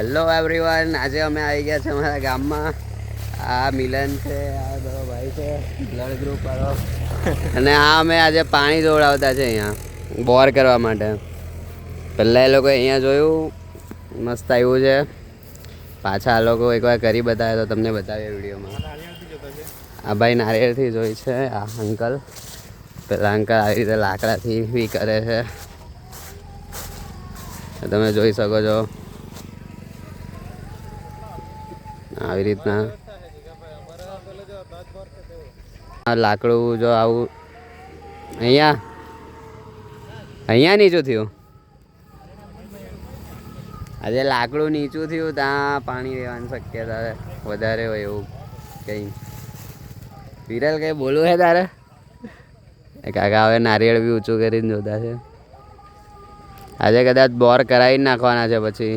Hello everyone આજે અમે આવી ગયા છે અમારા ગામમાં. આ મિલન છે, આ બધો ભાઈ છે બ્લડ ગ્રુપ વાળો. અને આ અમે આજે પાણી દોડાવતા છે અહીંયા, બોર કરવા માટે. પહેલાં એ લોકો અહીંયા જોયું, મસ્ત આવ્યું છે. પાછા આ લોકો એકવાર કરી બતાવે તો તમને બતાવીએ વિડીયોમાં. આ ભાઈ નારિયેળથી જોઈ છે, આ અંકલ પેલા અંકલ આવી રીતે લાકડાથી બી કરે છે. તમે જોઈ શકો છો. આવી રીતના. આ લાકડું જો આવું અહીંયા અહીંયા નીચું થયું. આજે લાકડું નીચું થયું, ત્યાં પાણી રહેવાની શક્યતા વધારે હોય એવું કંઈ. વિરલ, કંઈ બોલવું હે તારે? કાકા હવે નારિયેળ બી ઊંચું કરીને જોતા છે. આજે કદાચ બોર કરાવી નાખવાના છે પછી.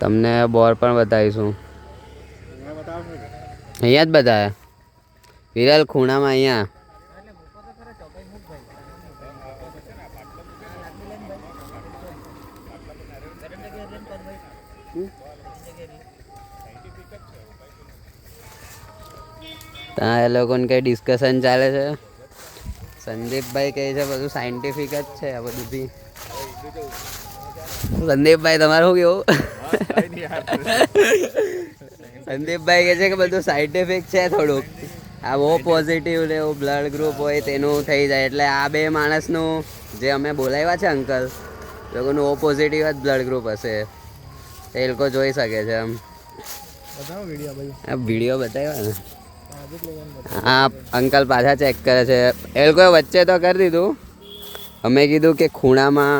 તમને બોર પણ બતાવીશું. અહીંયા જ બધા વિરલ ખૂણામાં અહીંયા. ત્યાં એ લોકોને કંઈ ડિસ્કશન ચાલે છે? સંદીપભાઈ કહે છે, બધું સાયન્ટિફિક જ છે, આ બધું બી. સંદીપભાઈ, તમારું કેવું? સંદીપભાઈ કહે છે કે બધું સાયન્ટિફિક છે થોડુંક. આ બહુ પોઝિટિવ ને એવું બ્લડ ગ્રુપ હોય તેનું થઈ જાય. એટલે આ બે માણસનું જે અમે બોલાવ્યા છે અંકલ લોકોનું ઓ પોઝિટિવ જ બ્લડ ગ્રુપ હશે. એ લોકો જોઈ શકે છે એમ. આ વીડિયો બતાવ્યા ને? હા અંકલ પાછા ચેક કરે છે. એ લોકોએ વચ્ચે તો કરી દીધું. અમે કીધું કે ખૂણામાં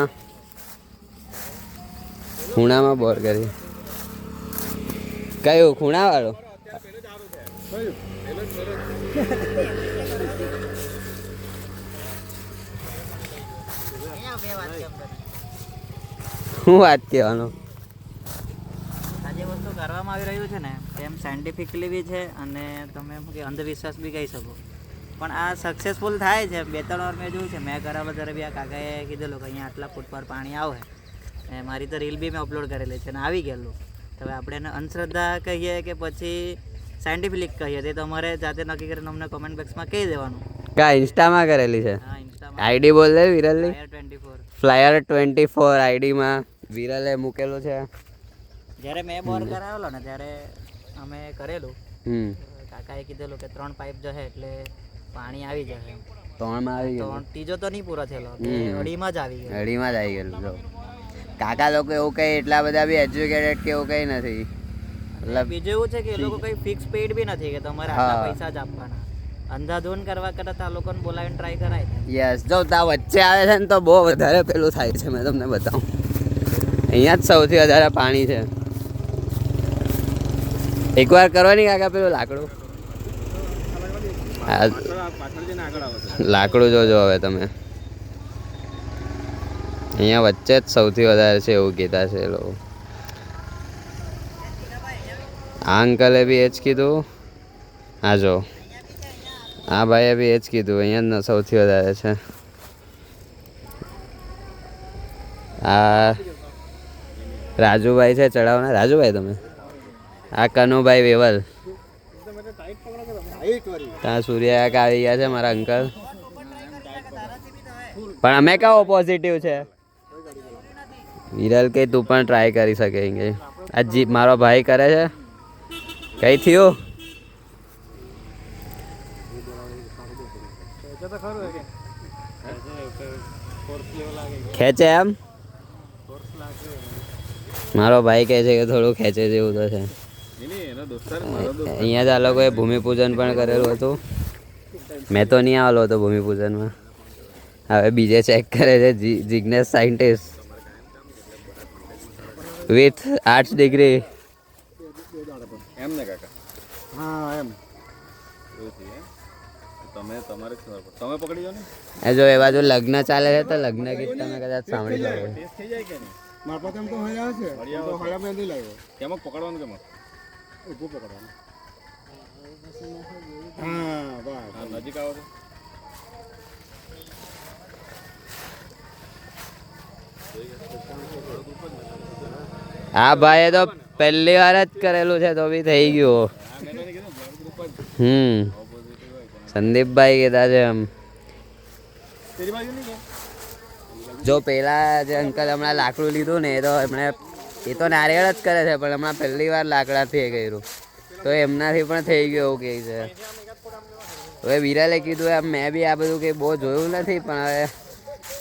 ખૂણામાં બોર કરી. કયું? ખૂણા વાળો શું વાત કહેવાનો? જે વસ્તુ કરવામાં આવી રહ્યું છે ને, તેમ સાયન્ટિફિકલી બી છે અને તમે અંધવિશ્વાસ બી કહી શકો. પણ આ સક્સેસફુલ થાય છે, બે ત્રણ વાર મેં જોયું છે. મેં કરાવવા ત્યારે બી આ કાકાએ કીધેલું કે અહીંયા આટલા ફૂટ પર પાણી આવે મારી તો રીલ બી મેં અપલોડ કરેલી છે અને આવી ગયેલું. હવે આપણે એને અંધશ્રદ્ધા કહીએ કે પછી સાયન્ટિફિક કહીએ તે તમારે જાતે નક્કી કરીને અમને કોમેન્ટ બોક્સમાં કહી દેવાનું. કા ઇન્સ્ટામાં કરેલી છે? આઈડી બોલ દે વિરલની. Flyer twenty four. આઈડીમાં વિરલે મૂકેલું છે. જ્યારે મેં બોર કરાવેલો ને ત્યારે અમે કરેલું. કાકાએ કીધેલું કે ત્રણ પાઇપ જશે એટલે પાણી આવી જશે. ત્રણમાં આવી ગયું ત્રણ ત્રીજો તો નહીં પૂરો થયેલો અઢીમાં જ આવી ગયો અઢીમાં જ આવી ગયેલું જો. કાકા લોકો એવું કંઈ એટલા બધા બી એજ્યુકેટેડ કે એવું કંઈ નથી. મતલબ બીજું એવું છે કે એ લોકો કઈ ફિક્સ પેડ બી નથી કે તમારે આટલા પૈસા જ આપવાના. અંધાધૂન કરવા કરતા આ લોકોને બોલાવીને ટ્રાય કરાય યસ જો તા વચ્ચે આવે છે ને તો બહુ વધારે પેલું થાય છે મેં તમને બતાવું. અહીંયા જ સૌથી વધારે પાણી છે. એકવાર કરો નહીં કાકા પેલું લાકડું. લાકડું જોજો હવે તમે. અહીંયા વચ્ચે જ સૌથી વધારે છે એવું કીધા છે એ લોકો. આ અંકલે બી એ જ કીધું. હા જો. આ ભાઈએ બી એ જ કીધું, અહીંયા જ સૌથી વધારે છે. આ રાજુભાઈ છે ચડાવના રાજુભાઈ તમે? આ કનુભાઈ વેવલ. ત્યાં સૂર્યાક આવી ગયા છે મારા અંકલ. પણ અમે કહો પોઝિટિવ છે? વિરલ કે તું પણ ટ્રાય કરી શકે કે. આ જીપ મારો ભાઈ કરે છે. કઈ થયું? ખેંચે એમ? મારો ભાઈ કહે છે કે થોડું ખેંચે જેવું તો છે. અહીંયા જ આ લોકોએ ભૂમિપૂજન પણ કરેલું હતું. મેં તો નહીં આવેલો હતો ભૂમિપૂજનમાં. હવે બીજે ચેક કરે છે. જી- Jignesh scientist. With arts degree એમ ને કાકા હા એમ એવું છે એમ? તમે તમારે જ ખબર પડે તમે પકડી જાઓ ને એ જો એ બાજુ લગ્ન ચાલે છે તો લગ્ન ગીત તમે કદાચ સાંભળી શકો ટેસ્ટ થઈ જાય કે નહીં મારા પાસે એમ તો હળિયા છે હળિયા તો હળિયા મેં નહીં લાવ્યો કેમાં પકડવાનું કેમાં ઊભું પકડવાનું હા બસ હા નજીક આવો છો આ એ તો પહેલી વાર જ કરેલું છે, તો બી થઈ ગયું. હમ. સંદીપભાઈ કીધા છે એમ. જો પેલા જે અંકલ હમણાં લાકડું લીધું ને, એ તો એમણે, એ તો નારિયેળ જ કરે છે, પણ હમણાં પહેલી વાર લાકડાથી એ કર્યું. તો એમનાથી પણ થઈ ગયું એવું કહે છે. હવે વિરાલે કીધું એમ, મેં બી આ બધું કંઈ બહુ જોયું નથી, પણ હવે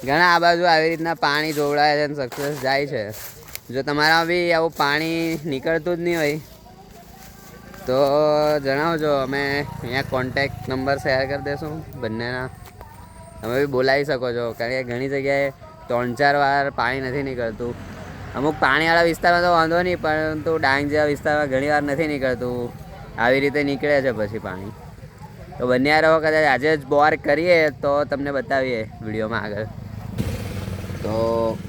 ઘણા આ બાજુ આવી રીતના પાણી જોવડાય છે અને સક્સેસ જાય છે. જો તમારા બી આવું પાણી નીકળતું જ નહીં હોય, તો જણાવજો, અમે અહીંયા કોન્ટેક્ટ નંબર શેર કરી દઈશું બંનેના. તમે બી બોલાવી શકો છો, કારણ કે ઘણી જગ્યાએ ત્રણ ચાર વાર પાણી નથી નીકળતું. અમુક પાણીવાળા વિસ્તારમાં તો વાંધો નહીં, પરંતુ ડાંગ જેવા વિસ્તારમાં ઘણી વાર નથી નીકળતું. આવી રીતે નીકળે છે પછી પાણી. તો બંને રહો કદાચ આજે જ બોર કરીએ તો તમને બતાવીએ વિડીયોમાં આગળ. તો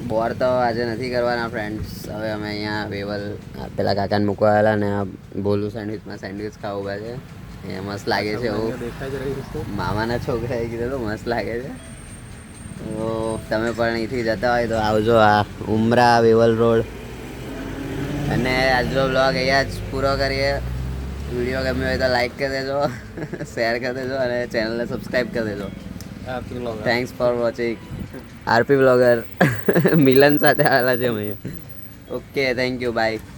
બોર તો આજે નથી કરવાના ફ્રેન્ડ્સ હવે અમે અહીંયા વેવલ પેલા કાકાને મૂકવા આવેલા ને બોલું સેન્ડવિચમાં સેન્ડવિચ ખાવું છે. એ મસ્ત લાગે છે એવું. મામાના છોકરાએ કીધું મસ્ત લાગે છે. તો તમે પણ અહીંથી જતા હોય તો આવજો આ ઉમરા વેવલ રોડ. અને આજનો બ્લોગ અહીંયા જ પૂરો કરીએ. વીડિયો ગમ્યો હોય તો લાઈક કરી દેજો શેર કરી દેજો અને ચેનલને સબસ્ક્રાઈબ કરી દેજો. Thanks for watching RP blogger Milan સાથે આવેલા છે અમે ઓકે થેન્ક યુ બાય